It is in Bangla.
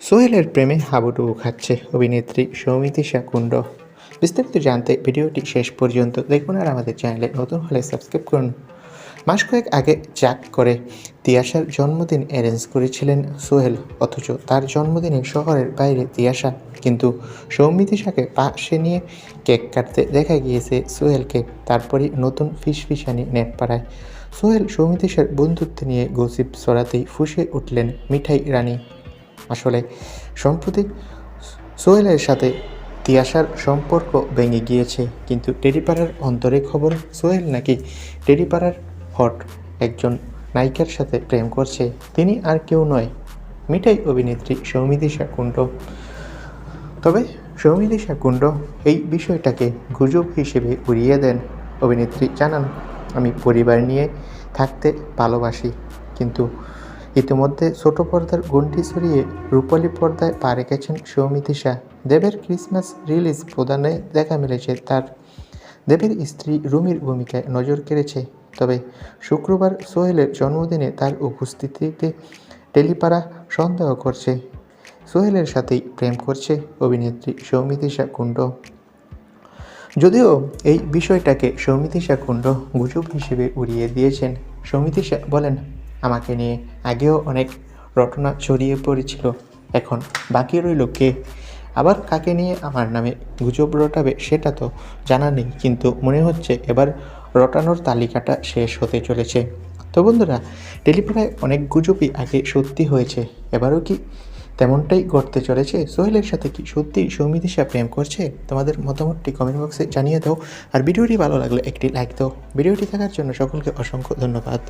সোহেলের প্রেমে হাবুডুবু খাচ্ছে অভিনেত্রী সৌমিতিশা কুণ্ড বিস্তারিত জানতে ভিডিওটি শেষ পর্যন্ত দেখুন আর আমাদের চ্যানেলে নতুন হলে সাবস্ক্রাইব করুন। মাস কয়েক আগে চাক করে তিয়াশার জন্মদিন অ্যারেঞ্জ করেছিলেন সোহেল, অথচ তার জন্মদিনে শহরের বাইরে তিয়াশা কিন্তু সৌমিতিশাকে পাশে নিয়ে কেক কাটতে দেখা গিয়েছে সোহেলকে, তারপরই নতুন ফিসফিসানি নেট পাড়ায় সোহেল সৌমিতিশার বন্ধুত্ব নিয়ে গসিপ সরাতেই ফুসে উঠলেন মিঠাই রানী। আসলে সম্প্রতি সোহেলের সাথে তিয়াশার সম্পর্ক ভেঙে গিয়েছে, কিন্তু টেরিপাড়ার অন্তরে খবর, সোহেল নাকি টেরিপাড়ার হট একজন নায়িকার সাথে প্রেম করছে। তিনি আর কেউ নয়, মিঠাই অভিনেত্রী সৌমিদিশা কুণ্ড তবে সৌমিদিশা কুণ্ড এই বিষয়টাকে গুজব হিসেবে উড়িয়ে দেন। অভিনেত্রী জানান, আমি পরিবার নিয়ে থাকতে ভালোবাসি, কিন্তু ইতিমধ্যে ছোট পর্দার গন্ডি সরিয়ে রূপালী পর্দায় পা রেখেছেন সৌমিতিশা দেবের ক্রিসমাস রিলিজ প্রদানে দেখা মিলেছে তার। দেবের স্ত্রী রুমির ভূমিকায় নজর কেড়েছে, তবে শুক্রবার সোহেলের জন্মদিনে তার উপস্থিতিতে টেলিপাড়া সন্দেহ করছে। সোহেলের সাথেই প্রেম করছে অভিনেত্রী সৌমিতিশা কুণ্ড। যদিও এই বিষয়টাকে সৌমিতিশা কুণ্ড গুজব হিসেবে উড়িয়ে দিয়েছেন সৌমিতিশা বলেন আমাকে নিয়ে আগেও অনেক রটনা ছড়িয়ে পড়েছিল। এখন বাকি রইল কে? আবার কাকে নিয়ে আমার নামে গুজব রটাবে সেটা তো জানা নেই, কিন্তু মনে হচ্ছে এবার রটানোর তালিকাটা শেষ হতে চলেছে। তো বন্ধুরা টেলিপাড়ায় অনেক গুজবই আগে সত্যি হয়েছে, এবারও কি তেমনটাই ঘটতে চলেছে? সোহেলের সাথে কি সত্যি সৌমিতিশা প্রেম করছে? তোমাদের মতামতটি কমেন্ট বক্সে জানিয়ে দাও। আর ভিডিওটি ভালো লাগলে একটি লাইক দাও। ভিডিওটি দেখার জন্য সকলকে অসংখ্য ধন্যবাদ।